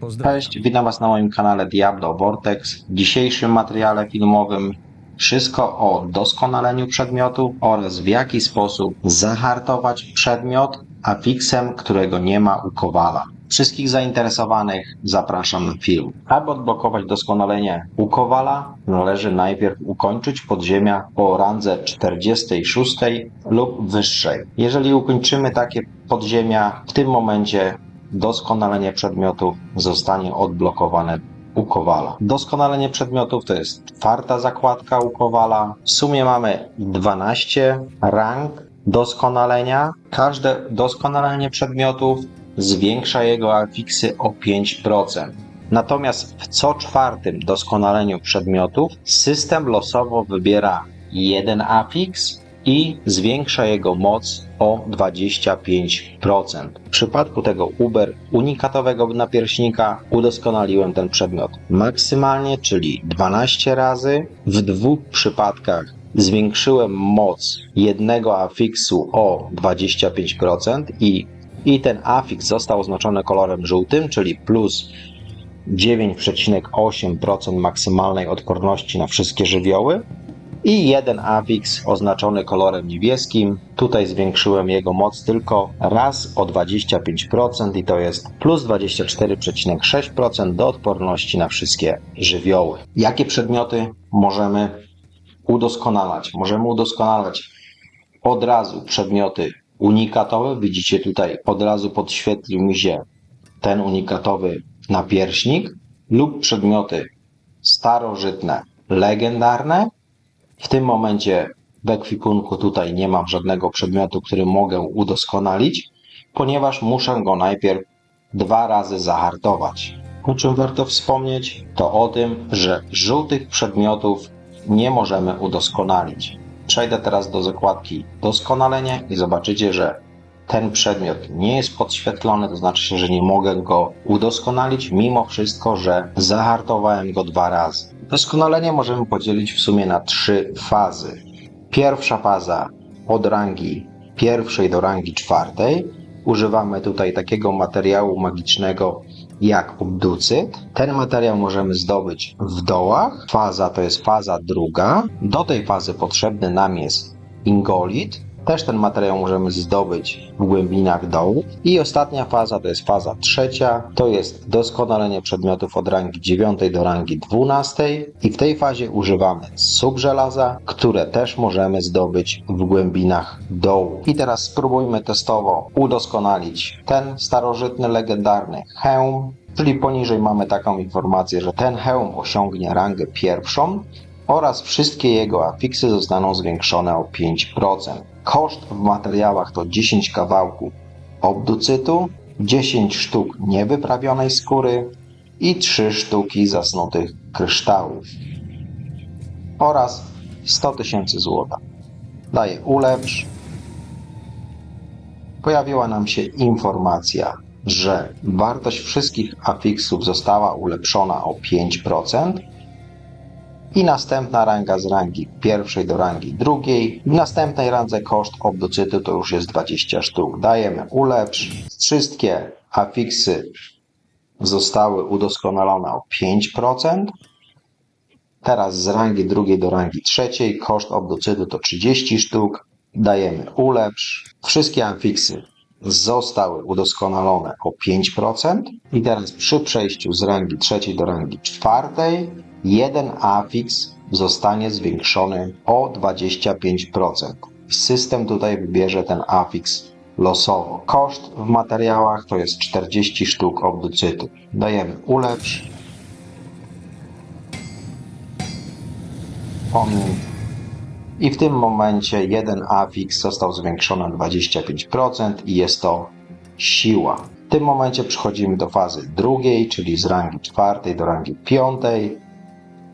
Pozdrawiam. Cześć, witam Was na moim kanale Diablo Vortex. W dzisiejszym materiale filmowym wszystko o doskonaleniu przedmiotu oraz w jaki sposób zahartować przedmiot afiksem, którego nie ma u Kowala. Wszystkich zainteresowanych zapraszam na film. Aby odblokować doskonalenie u Kowala, należy najpierw ukończyć podziemia o randze 46 lub wyższej. Jeżeli ukończymy takie podziemia, w tym momencie doskonalenie przedmiotów zostanie odblokowane u Kowala. Doskonalenie przedmiotów to jest czwarta zakładka u Kowala. W sumie mamy 12 rang doskonalenia. Każde doskonalenie przedmiotów zwiększa jego afiksy o 5%. Natomiast w co czwartym doskonaleniu przedmiotów system losowo wybiera jeden afiks i zwiększa jego moc o 25%. W przypadku tego Uber unikatowego napierśnika udoskonaliłem ten przedmiot maksymalnie, czyli 12 razy. W dwóch przypadkach zwiększyłem moc jednego afiksu o 25% i, i ten afiks został oznaczony kolorem żółtym, czyli plus 9,8% maksymalnej odporności na wszystkie żywioły i jeden afiks oznaczony kolorem niebieskim. Tutaj zwiększyłem jego moc tylko raz o 25% i to jest plus 24,6% do odporności na wszystkie żywioły. Jakie przedmioty możemy udoskonalać? Możemy udoskonalać od razu przedmioty unikatowe. Widzicie tutaj od razu podświetlił mi się ten unikatowy napierśnik lub przedmioty starożytne, legendarne. W tym momencie w ekwipunku tutaj nie mam żadnego przedmiotu, który mogę udoskonalić, ponieważ muszę go najpierw dwa razy zahartować. O czym warto wspomnieć? To o tym, że żółtych przedmiotów nie możemy udoskonalić. Przejdę teraz do zakładki doskonalenie i zobaczycie, że ten przedmiot nie jest podświetlony, to znaczy że nie mogę go udoskonalić, mimo wszystko, że zahartowałem go dwa razy. Doskonalenie możemy podzielić w sumie na trzy fazy. Pierwsza faza od rangi pierwszej do rangi czwartej. Używamy tutaj takiego materiału magicznego jak obducyt. Ten materiał możemy zdobyć w dołach. Faza to jest faza druga. Do tej fazy potrzebny nam jest ingolit. Też ten materiał możemy zdobyć w głębinach dołu. I ostatnia faza to jest faza trzecia. To jest doskonalenie przedmiotów od rangi 9 do rangi 12. I w tej fazie używamy subżelaza, które też możemy zdobyć w głębinach dołu. I teraz spróbujmy testowo udoskonalić ten starożytny, legendarny hełm. Czyli poniżej mamy taką informację, że ten hełm osiągnie rangę pierwszą oraz wszystkie jego afiksy zostaną zwiększone o 5%. Koszt w materiałach to 10 kawałków obducytu, 10 sztuk niewyprawionej skóry i 3 sztuki zasnutych kryształów oraz 100 tysięcy złota. Daję ulepsz. Pojawiła nam się informacja, że wartość wszystkich afiksów została ulepszona o 5%, i następna ranga z rangi pierwszej do rangi drugiej. W następnej randze koszt obducytu to już jest 20 sztuk. Dajemy ulepsz. Wszystkie afiksy zostały udoskonalone o 5%. Teraz z rangi drugiej do rangi trzeciej koszt obducytu to 30 sztuk. Dajemy ulepsz. Wszystkie afiksy zostały udoskonalone o 5%. I teraz przy przejściu z rangi trzeciej do rangi czwartej jeden afiks zostanie zwiększony o 25%. System tutaj wybierze ten afiks losowo. Koszt w materiałach to jest 40 sztuk obducytu. Dajemy ulepsz. Pomiń. I w tym momencie jeden afiks został zwiększony o 25% i jest to siła. W tym momencie przechodzimy do fazy drugiej, czyli z rangi czwartej do rangi piątej.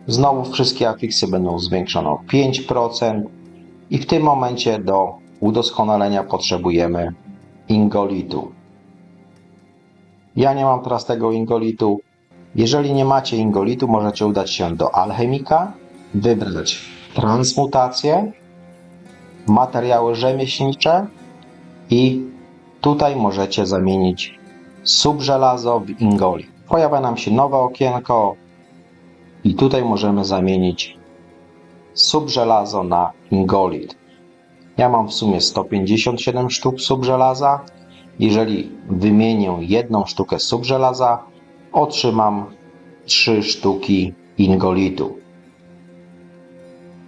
Znowu wszystkie afiksy będą zwiększone o 5% i w tym momencie do udoskonalenia potrzebujemy ingolitu. Ja nie mam teraz tego ingolitu. Jeżeli nie macie ingolitu, możecie udać się do alchemika, wybrać transmutację, materiały rzemieślnicze i tutaj możecie zamienić subżelazo w ingolit. pojawia nam się nowe okienko i tutaj możemy zamienić subżelazo na ingolit. Ja mam w sumie 157 sztuk subżelaza. Jeżeli wymienię jedną sztukę subżelaza, otrzymam 3 sztuki ingolitu.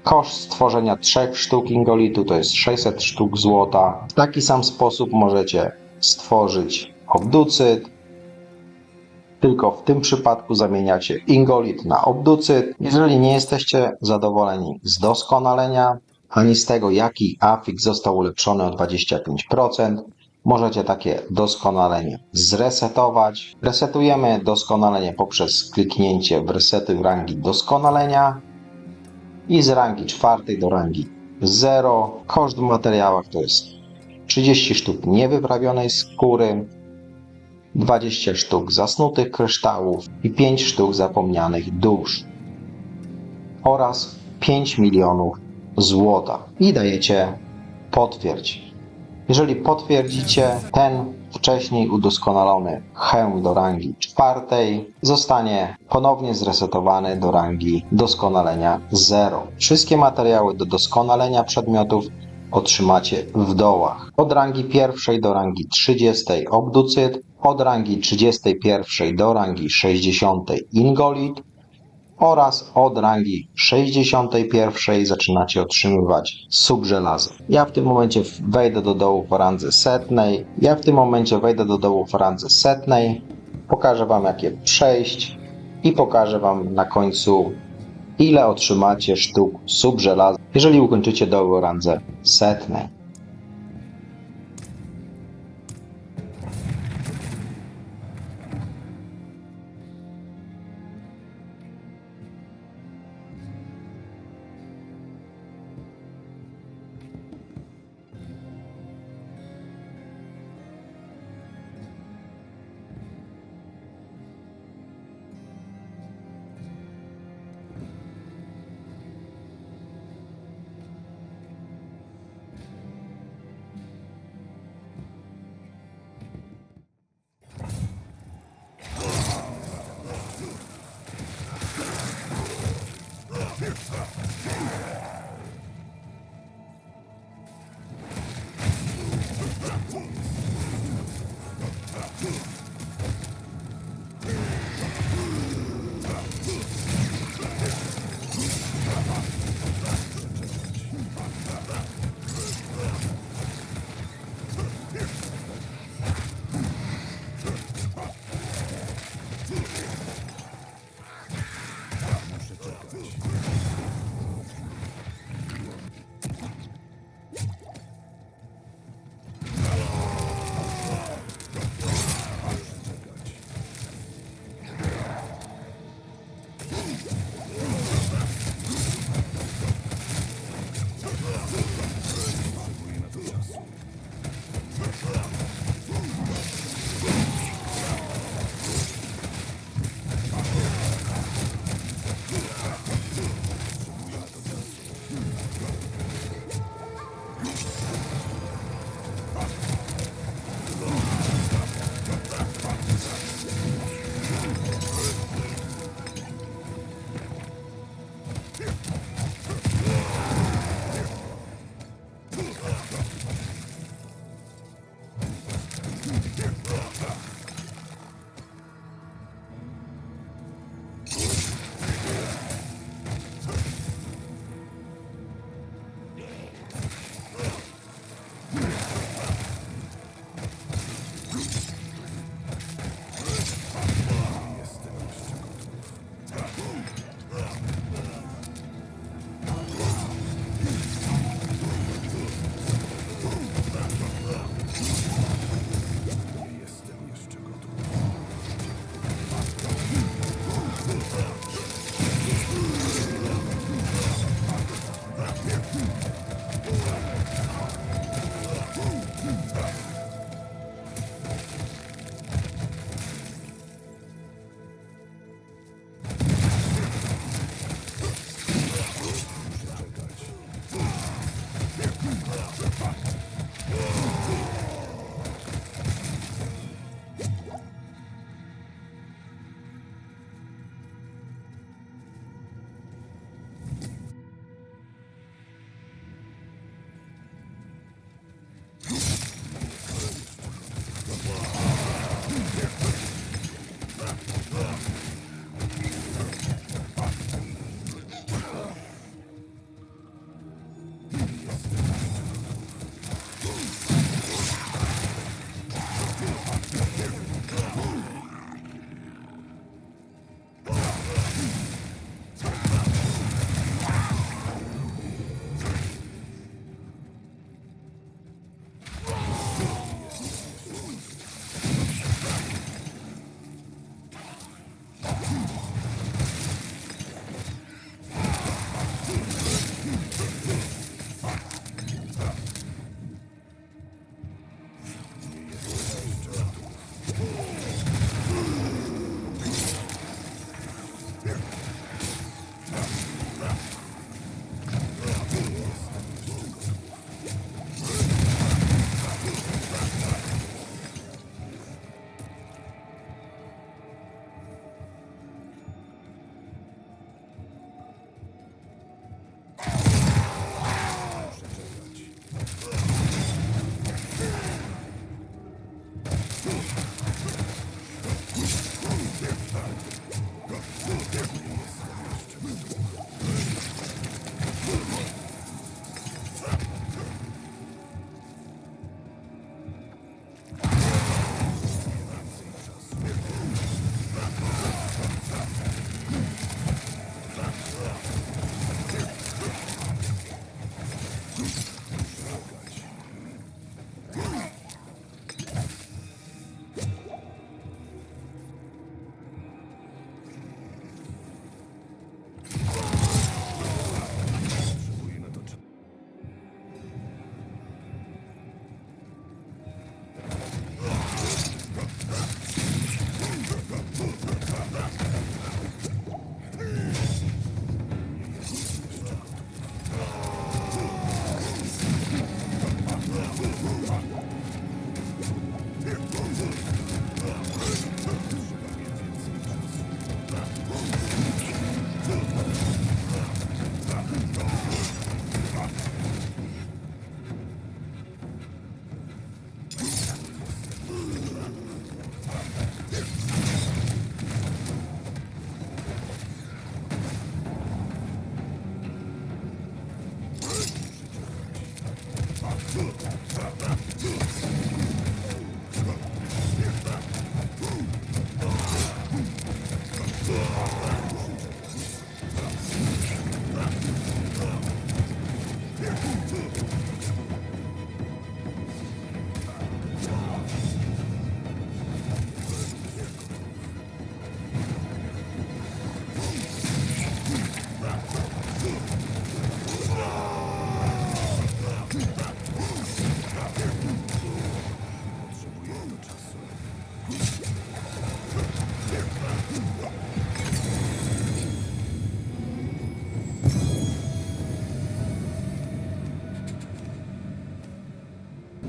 Koszt stworzenia 3 sztuk ingolitu to jest 600 sztuk złota. W taki sam sposób możecie stworzyć obducyt, tylko w tym przypadku zamieniacie ingolit na obducyt. Jeżeli nie jesteście zadowoleni z doskonalenia, ani z tego, jaki afik został ulepszony o 25%, możecie takie doskonalenie zresetować. Resetujemy doskonalenie poprzez kliknięcie w resetuj rangi doskonalenia i z rangi czwartej do rangi 0. Koszt w materiałach to jest 30 sztuk niewyprawionej skóry, 20 sztuk zasnutych kryształów i 5 sztuk zapomnianych dusz oraz 5 milionów złota i dajecie potwierdź. Jeżeli potwierdzicie, ten wcześniej udoskonalony hełm do rangi czwartej zostanie ponownie zresetowany do rangi doskonalenia 0. Wszystkie materiały do doskonalenia przedmiotów otrzymacie w dołach. Od rangi pierwszej do rangi 30 obducyt, od rangi 31 do rangi 60 ingolit oraz od rangi 61 zaczynacie otrzymywać subżelazo. Ja w tym momencie wejdę do dołu w randze setnej. Ja w tym momencie wejdę do dołu w randze setnej. Pokażę Wam jakie przejść i pokażę Wam na końcu ile otrzymacie sztuk subżelaza, jeżeli ukończycie doły o randze setnej.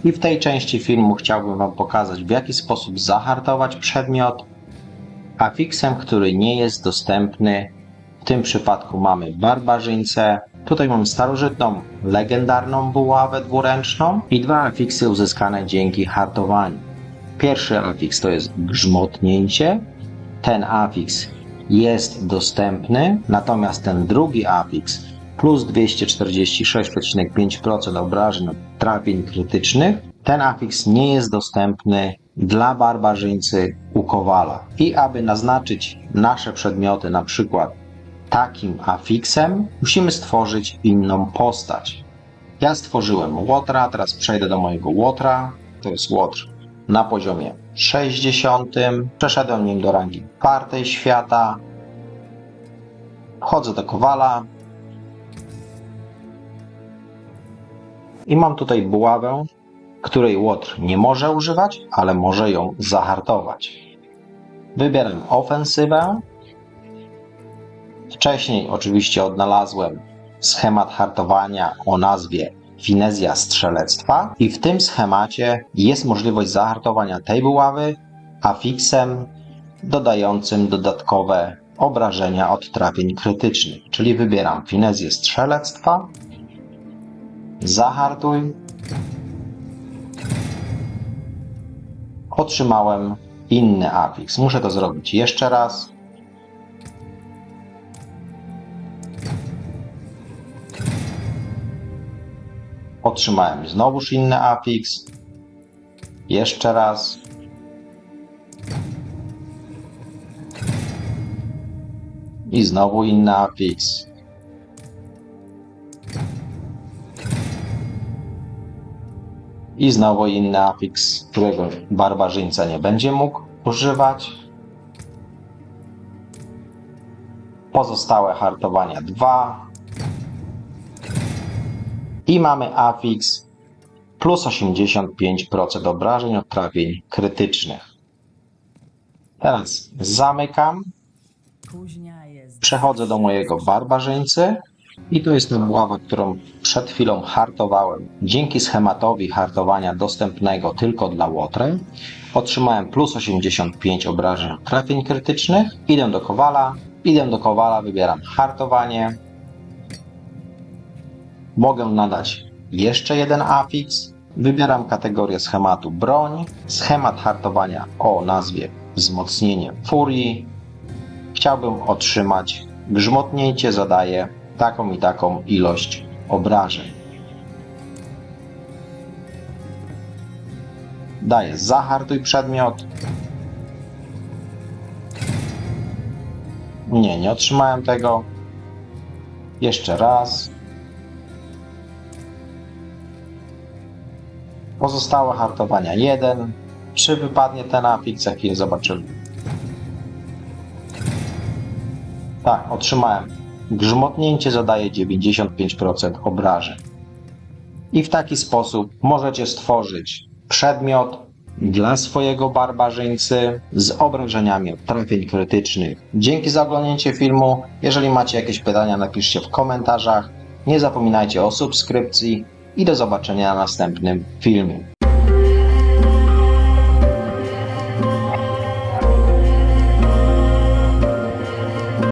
I w tej części filmu chciałbym Wam pokazać, w jaki sposób zahartować przedmiot afiksem, który nie jest dostępny. W tym przypadku mamy barbarzyńcę. Tutaj mamy starożytną, legendarną buławę dwuręczną i dwa afiksy uzyskane dzięki hartowaniu. Pierwszy afiks to jest grzmotnięcie. Ten afiks jest dostępny, natomiast ten drugi afiks plus 246,5% obrażeń od trafień krytycznych, ten afiks nie jest dostępny dla barbarzyńcy u Kowala. I aby naznaczyć nasze przedmioty na przykład takim afiksem, musimy stworzyć inną postać. Ja stworzyłem Łotra, teraz przejdę do mojego Łotra. To jest Łotr na poziomie 60. Przeszedłem nim do rangi czwartej świata. Wchodzę do Kowala. I mam tutaj buławę, której Łotr nie może używać, ale może ją zahartować. Wybieram ofensywę. Wcześniej oczywiście odnalazłem schemat hartowania o nazwie Finezja Strzelectwa i w tym schemacie jest możliwość zahartowania tej buławy afiksem dodającym dodatkowe obrażenia od trafień krytycznych. Czyli wybieram Finezję Strzelectwa, zahartuj, otrzymałem inny afiks. Muszę to zrobić jeszcze raz. Otrzymałem znowuż inny afiks. Jeszcze raz. I znowu inny afiks. I znowu inny afiks, którego barbarzyńca nie będzie mógł używać. Pozostałe hartowania 2. I mamy afiks plus 85% obrażeń od trafień krytycznych. Teraz zamykam, przechodzę do mojego barbarzyńcy i to jest ta buława, którą przed chwilą hartowałem. Dzięki schematowi hartowania dostępnego tylko dla Łotry otrzymałem plus 85 obrażeń trafień krytycznych. Idę do Kowala, idę do Kowala, wybieram hartowanie. Mogę nadać jeszcze jeden afiks. Wybieram kategorię schematu broń, schemat hartowania o nazwie wzmocnienie furii. Chciałbym otrzymać grzmotnięcie, zadaje taką i taką ilość obrażeń. Daję zahartuj przedmiot. Nie, nie otrzymałem tego. Jeszcze raz. Pozostałe hartowania 1. Czy wypadnie ten afiks? Za chwilę zobaczymy. Tak, otrzymałem. Grzmotnięcie zadaje 95% obrażeń. I w taki sposób możecie stworzyć przedmiot dla swojego barbarzyńcy z obrażeniami od trafień krytycznych. Dzięki za oglądnięcie filmu. Jeżeli macie jakieś pytania, napiszcie w komentarzach. Nie zapominajcie o subskrypcji i do zobaczenia na następnym filmie.